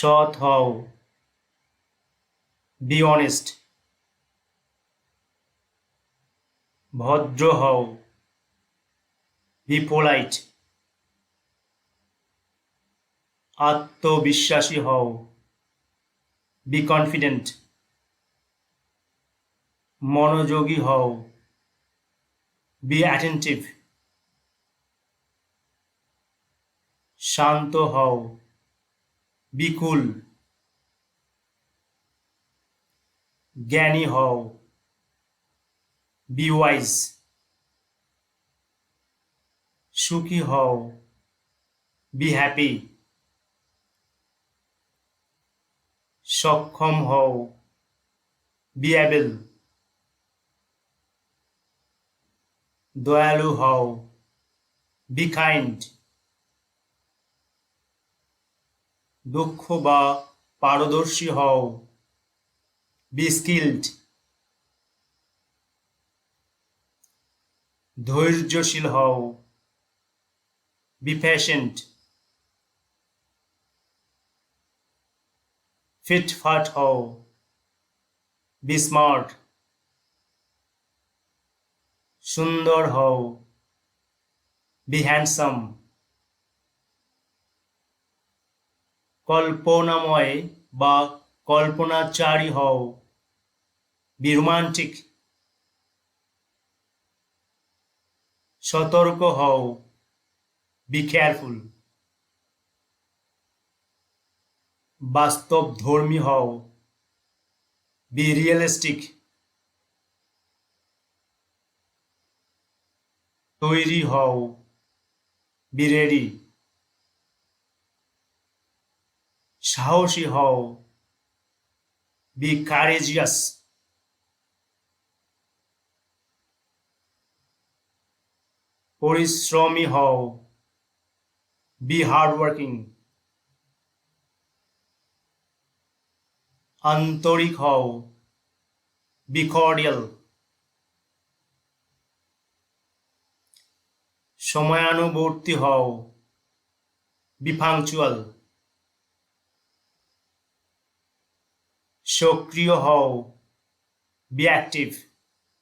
সৎ হও। Be honest ভদ্র হও। বি পোলাইট আত্মবিশ্বাসী হও। বি কনফিডেন্ট মনোযোগী হও। বি অ্যাটেন্টিভ শান্ত হও। বি কুল জ্ঞানী হও। Be wise. সুখী হও। Be happy. সক্ষম হও। Be able. দয়ালু হও। Be kind. দক্ষ বা পারদর্শী হও। বি স্কিল্ড ধৈর্যশীল হও। বি পেশেন্ট ফিটফাট হও। বি স্মার্ট সুন্দর হও। বি হ্যান্ডসাম কল্পনাময় বা কল্পনাচারী হও। বি রোমান্টিক সতর্ক হও। বি কেয়ারফুল বাস্তব ধর্মী হও। বি রিয়েলিস্টিক তৈরি হও। বি রেডি সাহসী হও। বি কারেজিয়াস পরিশ্রমী হও। বি হার্ডওয়ার্কিং আন্তরিক হও। বি কর্ডিয়াল সময়ানুবর্তী হও। বি পাংচুয়াল সক্রিয় হও। B active